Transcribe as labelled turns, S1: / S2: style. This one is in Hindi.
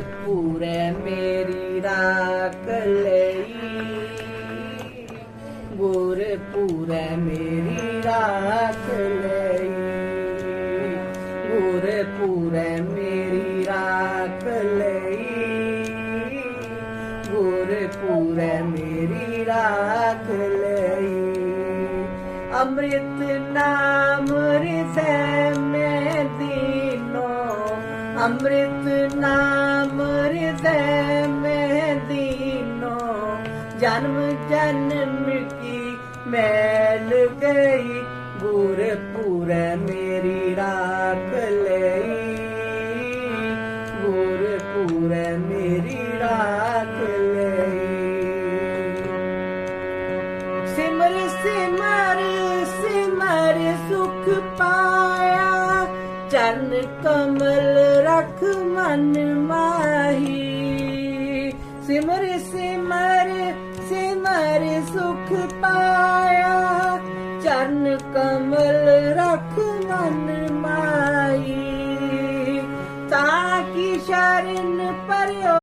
S1: पूरे मेरी राख ले गुर पूरे मेरी राख ले गुर पूरे मेरी राख ले गुर पूरे मेरी राख ले अमृत नाम रिसैम अमृत नाम हृदय में दीनो, जन्म जन्म की मैल गई गुर पूर मेरी राख ले गुर पूरे मेरी राख लई। सिमर सिमर ਚਰਨ ਕਮਲ ਰਖ ਮਨ ਮਾਹੀ। ਸਿਮਰ ਸਿਮਰ ਸਿਮਰ ਸੁਖ ਪਾਇਆ। ਚਰਨ ਕਮਲ ਰਖ ਮਨ ਮਾਹੀ। ਤਾਂ ਕੀ ਸ਼ਰਨ